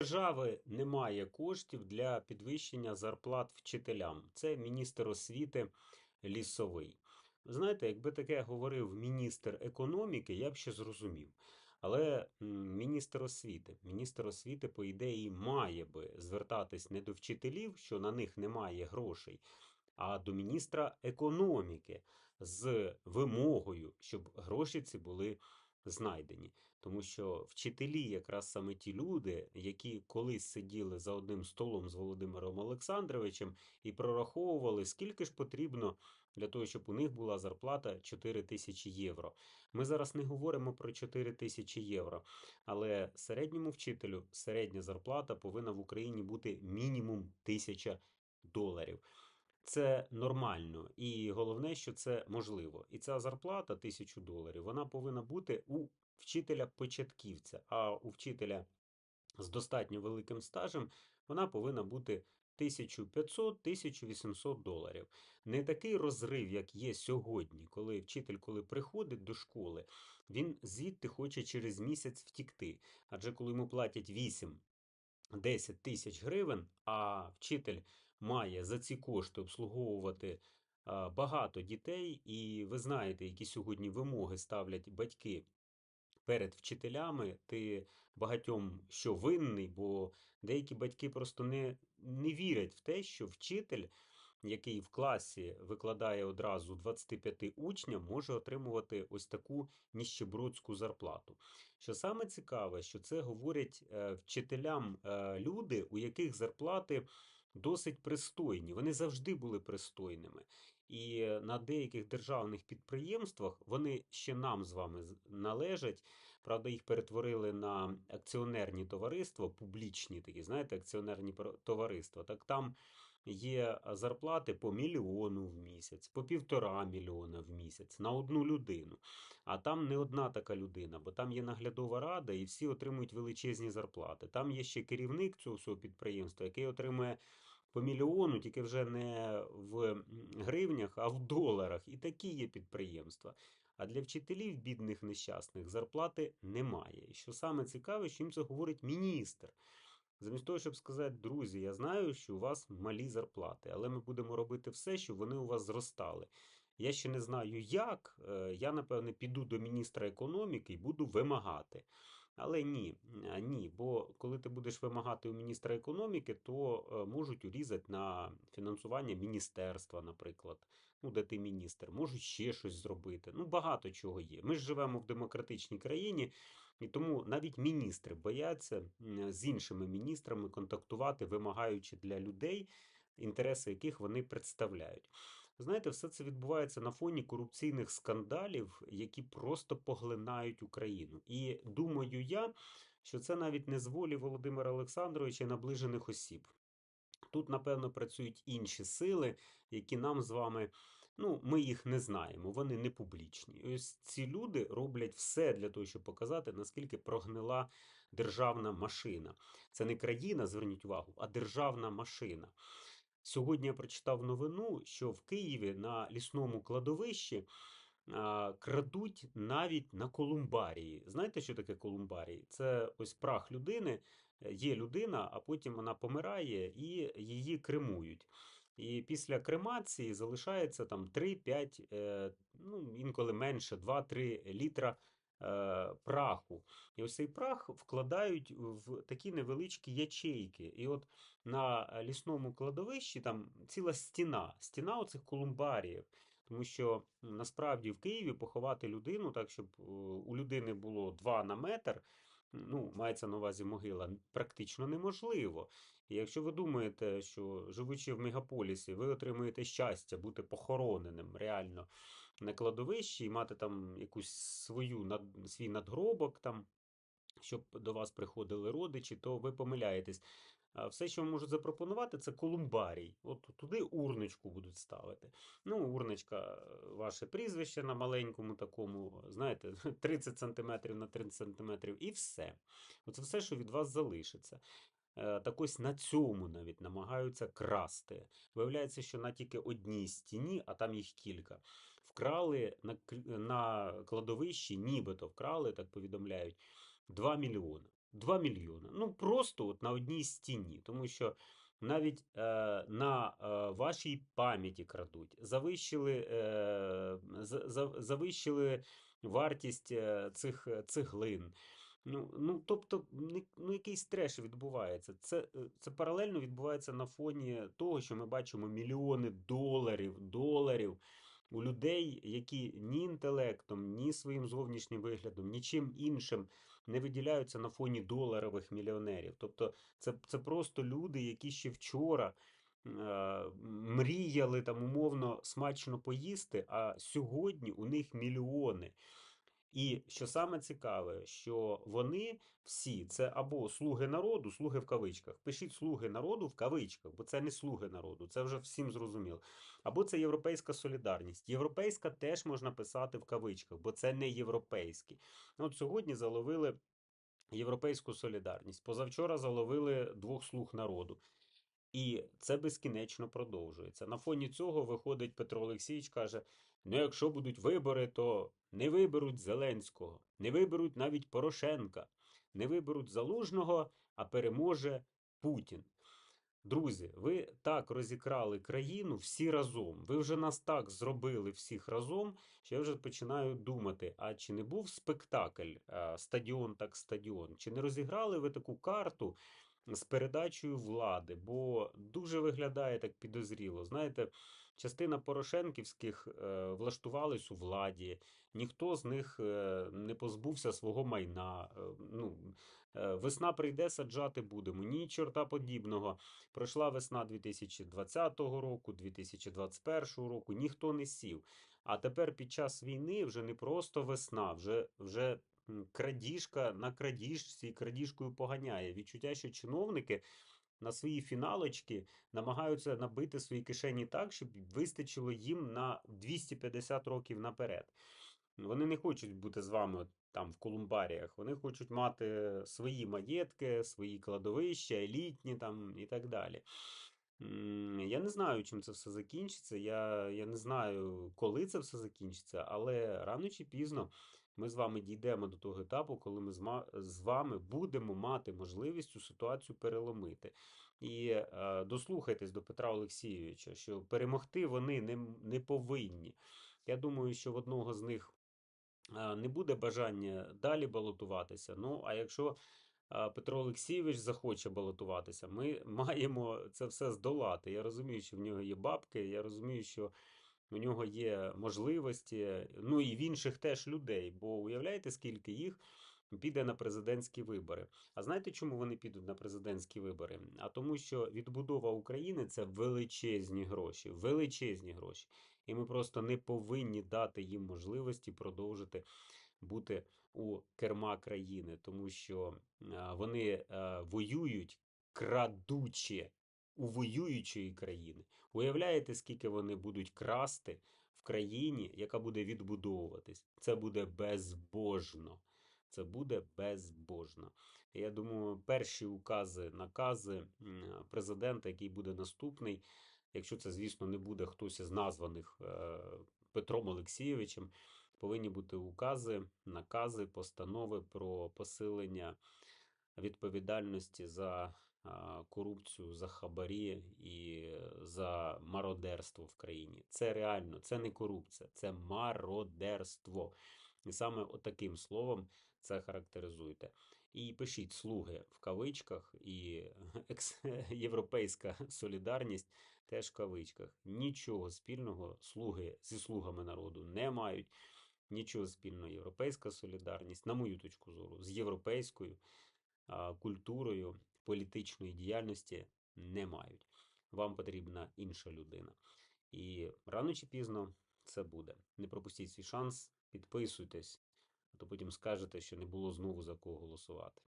держави немає коштів для підвищення зарплат вчителям. Це міністр освіти лісовий. Знаєте, якби таке говорив міністр економіки, я б ще зрозумів. Але міністр освіти, міністр освіти, по ідеї, має би звертатись не до вчителів, що на них немає грошей, а до міністра економіки з вимогою, щоб гроші ці були знайдені. Тому що вчителі якраз саме ті люди, які колись сиділи за одним столом з Володимиром Олександровичем і прораховували, скільки ж потрібно для того, щоб у них була зарплата 4 тисячі євро. Ми зараз не говоримо про 4 тисячі євро, але середньому вчителю середня зарплата повинна в Україні бути мінімум 1000 доларів. Це нормально, і головне, що це можливо. І ця зарплата 1000 доларів, вона повинна бути у вчителя-початківця, а у вчителя з достатньо великим стажем вона повинна бути 1500-1800 доларів. Не такий розрив, як є сьогодні, коли вчитель, коли приходить до школи, він звідти хоче через місяць втікти. Адже коли йому платять 8 10 тисяч гривень, а вчитель має за ці кошти обслуговувати багато дітей, і ви знаєте, які сьогодні вимоги ставлять батьки перед вчителями, ти багатьом що винний, бо деякі батьки просто не, не вірять в те, що вчитель, який в класі викладає одразу 25 учням, може отримувати ось таку ніщебродську зарплату. Що саме цікаве, що це говорять е, вчителям е, люди, у яких зарплати досить пристойні. Вони завжди були пристойними. І на деяких державних підприємствах вони ще нам з вами належать. Правда, їх перетворили на акціонерні товариства, публічні такі, знаєте, акціонерні товариства. Так там є зарплати по мільйону в місяць, по півтора мільйона в місяць на одну людину. А там не одна така людина, бо там є наглядова рада, і всі отримують величезні зарплати. Там є ще керівник цього всього підприємства, який отримує по мільйону, тільки вже не в гривнях, а в доларах. І такі є підприємства. А для вчителів, бідних нещасних, зарплати немає. І що саме цікаве, що їм це говорить міністр. Замість того, щоб сказати, друзі, я знаю, що у вас малі зарплати, але ми будемо робити все, щоб вони у вас зростали. Я ще не знаю як. е, Я, напевне, піду до міністра економіки і буду вимагати. Але ні, ні, бо коли ти будеш вимагати у міністра економіки, то е, можуть урізати на фінансування міністерства, наприклад, ну, де ти міністр, можуть ще щось зробити. Ну, багато чого є. Ми ж живемо в демократичній країні, і тому навіть міністри бояться з іншими міністрами контактувати, вимагаючи для людей, інтереси яких вони представляють. Знаєте, все це відбувається на фоні корупційних скандалів, які просто поглинають Україну. І думаю я, що це навіть не з волі Володимира Олександровича наближених осіб. Тут, напевно, працюють інші сили, які нам з вами, ну, ми їх не знаємо, вони не публічні. І ось ці люди роблять все для того, щоб показати, наскільки прогнила державна машина. Це не країна, зверніть увагу, а державна машина. Сьогодні я прочитав новину, що в Києві на лісному кладовищі крадуть навіть на колумбарії. Знаєте, що таке колумбарії? Це ось прах людини. Е, Є людина, а потім вона помирає і її кремують. І після кремації залишається там 3-5, е, ну інколи менше, 2-3 літра праху. І ось цей прах вкладають в такі невеличкі ячейки. І от на лісному кладовищі там ціла стіна, стіна оцих колумбаріїв. Тому що насправді в Києві поховати людину так, щоб е, у людини було 2 на метр, ну, мається на увазі могила, практично неможливо. І якщо ви думаєте, що живучи в мегаполісі, ви отримуєте щастя бути похороненим реально на кладовищі і мати там якусь свою над, свій надгробок там щоб до вас приходили родичі, то ви помиляєтесь. Все, що можуть запропонувати, це колумбарій. От туди урночку будуть ставити. Ну, урночка, е, ваше прізвище на маленькому такому, знаєте, 30 см на 30 см і все. Оце все, що від вас залишиться. Е, Так ось на цьому навіть намагаються красти. Виявляється, що на тільки одній стіні, а там їх кілька, вкрали на, на кладовищі, нібито вкрали, так повідомляють, 2 мільйони. 2 мільйони. Ну просто от на одній стіні, тому що навіть е, на е, вашій пам'яті крадуть, завищили, е, за- за- завищили вартість е, цих цеглин. Ну, ну тобто, ну якийсь треш відбувається. Це, е, це паралельно відбувається на фоні того, що ми бачимо мільйони доларів, доларів у людей, які ні інтелектом, ні своїм зовнішнім виглядом, нічим іншим не виділяються на фоні доларових мільйонерів. Тобто, це, це просто люди, які ще вчора. е, Мріяли там умовно смачно поїсти, а сьогодні у них мільйони. І що саме цікаве, що вони всі це або слуги народу, слуги в кавичках. Пишіть слуги народу в кавичках, бо це не слуги народу, це вже всім зрозуміло. Або це європейська солідарність. Європейська теж можна писати в кавичках, бо це не європейський. От сьогодні заловили європейську солідарність. Позавчора заловили двох слуг народу. І це безкінечно продовжується. На фоні цього виходить Петро Олексійович, каже: ну, якщо будуть вибори, то не виберуть Зеленського, не виберуть навіть Порошенка, не виберуть Залужного, а переможе Путін. Друзі, ви так розікрали країну всі разом. Ви вже нас так зробили всіх разом, що я вже починаю думати: а чи не був спектакль стадіон так стадіон? Чи не розіграли ви таку карту? З передачею влади, бо дуже виглядає так підозріло. Знаєте, частина порошенківських е, влаштувались у владі, ніхто з них е, не позбувся свого майна. Е, ну, Весна прийде, саджати будемо. Ні, чорта подібного. Пройшла весна 2020 року, 2021 року, ніхто не сів. А тепер під час війни вже не просто весна, вже вже крадіжка на крадіжці крадіжкою поганяє. Відчуття, що чиновники на свої фіналочки намагаються набити свої кишені так, щоб вистачило їм на 250 років наперед. Вони не хочуть бути з вами там в колумбаріях, вони хочуть мати свої маєтки, свої кладовища, елітні там і так далі. Я не знаю, чим це все закінчиться. Я я не знаю, коли це все закінчиться, але рано чи пізно ми з вами дійдемо до того етапу, коли ми з вами будемо мати можливість цю ситуацію переломити. І е, дослухайтесь до Петра Олексійовича, що перемогти вони не, не повинні. Я думаю, що в одного з них е, не буде бажання далі балотуватися. Ну, а якщо е, Петро Олексійович захоче балотуватися, ми маємо це все здолати. Я розумію, що в нього є бабки, я розумію, що у нього є можливості, ну і в інших теж людей. Бо уявляєте, скільки їх піде на президентські вибори. А знаєте, чому вони підуть на президентські вибори? А тому, що відбудова України це величезні гроші, величезні гроші. І ми просто не повинні дати їм можливості продовжити бути у керма країни, тому що вони воюють крадучи у воюючої країни. Уявляєте, скільки вони будуть красти в країні, яка буде відбудовуватись? Це буде безбожно. Це буде безбожно. Я думаю, перші укази, накази президента, який буде наступний, якщо це, звісно, не буде хтось із названих е, Петром Олексійовичем, повинні бути укази, накази, постанови про посилення відповідальності за корупцію, за хабарі і за мародерство в країні. Це реально, це не корупція, це мародерство. І саме отаким словом це характеризуйте. І пишіть слуги в кавичках, і європейська солідарність теж в кавичках. Нічого спільного слуги зі слугами народу не мають. Нічого спільного європейська солідарність, на мою точку зору, з європейською культурою політичної діяльності не мають. Вам потрібна інша людина. І рано чи пізно це буде. Не пропустіть свій шанс, підписуйтесь, а то потім скажете, що не було знову за кого голосувати.